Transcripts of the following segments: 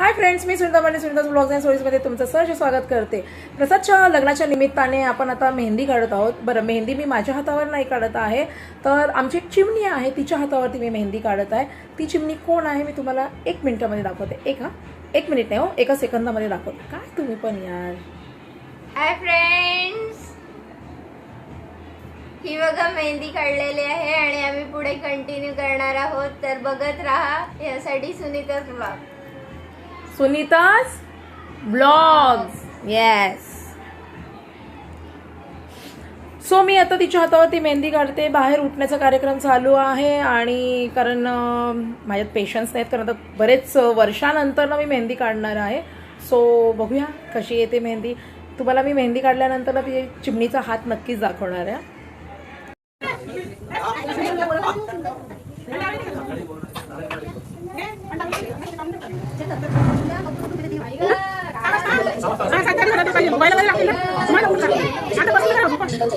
हाय friends मी Sunita Pandey Sunita's blogs and स्टोरीजमध्ये तुमचं सहज स्वागत करते. प्रसादच्या लग्नाच्या निमित्ताने आपण आता मेहंदी काढत आहोत. बरं मेहंदी मी माझ्या हातावर नाही काढत आहे. तर आमची एक चिमणी आहे तिच्या हातावरती मी मेहंदी काढत आहे. ती चिमणी कोण आहे मी तुम्हाला एक मिनिटामध्ये दाखवते. एक हा एक मिनिट नाही हो एका सेकंदामध्ये दाखवते. काय तुम्ही पण यार. हाय फ्रेंड्स ही बघा मेहंदी काढलेली आहे आणि आम्ही पुढे कंटिन्यू करणार आहोत. तर बघत राहा यासाठी सुनीताच blog Sunita's blogs. Yes so मी आता तिच्या हातावरती मेहंदी काढते. बाहेर उठण्याचा कार्यक्रम चालू आहे आणि कारण माझ्यात पेशन्स नाहीत कारण आता बरेच वर्षानंतर ना मी मेहंदी काढणार आहे. सो बघूया कशी येते मेहंदी. तुम्हाला मी मेहंदी काढल्यानंतर ना ती चिमणीचा हात नक्कीच दाखवणार आहे. Kita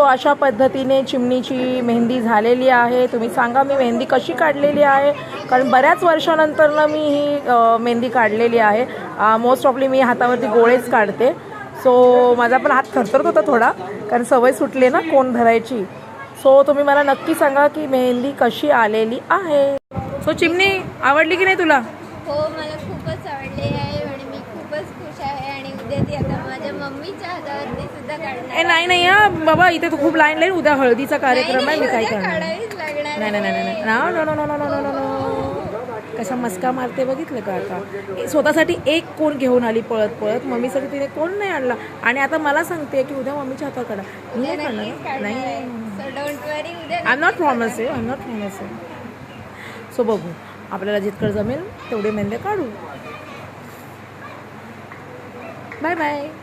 सो अशा पद्धतीने चिमणीची मेहंदी झालेली आहे. तुम्ही सांगा मी मेहंदी कशी काढलेली आहे? कारण बऱ्याच वर्षानंतरनं मी ही मेहंदी काढलेली आहे. मोस्ट ऑफली मी हातावरती गोळेच काढते. सो माझा पण हात थरथरत होता थोडा कारण सवय सुटली ना कोण धरायची. सो तुम्ही मला नक्की सांगा की मेहंदी कशी आलेली आहे? सो चिमणी आवडली की नाही तुला? हो मला खूपच आवडली आहे. उद्या ती आता माझ्या मम्मीच्या हातावरती सुद्धा काढणार ए नाही नाही हा बाबा इथे तर खूप लाईन लाईन उद्या हळदीचा कार्यक्रम आहे मी काय उद्या करणार? काढावीच लागणार नाही नाही नाही नाही no no no no no no no no कशा मस्का मारते बघितलं का आता? ए, स्वतःसाठी एक कोण घेऊन आली पळत पळत? मम्मीसाठी तिने कोण नाही आणला? आणि आता मला सांगते की उद्या मम्मीच्या हातात काढा. मी नाही करणार? नाही. सो डोंट वरी उद्या I am not promise I am not promise so बघू. आपल्याला जितकं जमेल तेवढे मेंदे काढू. 拜拜。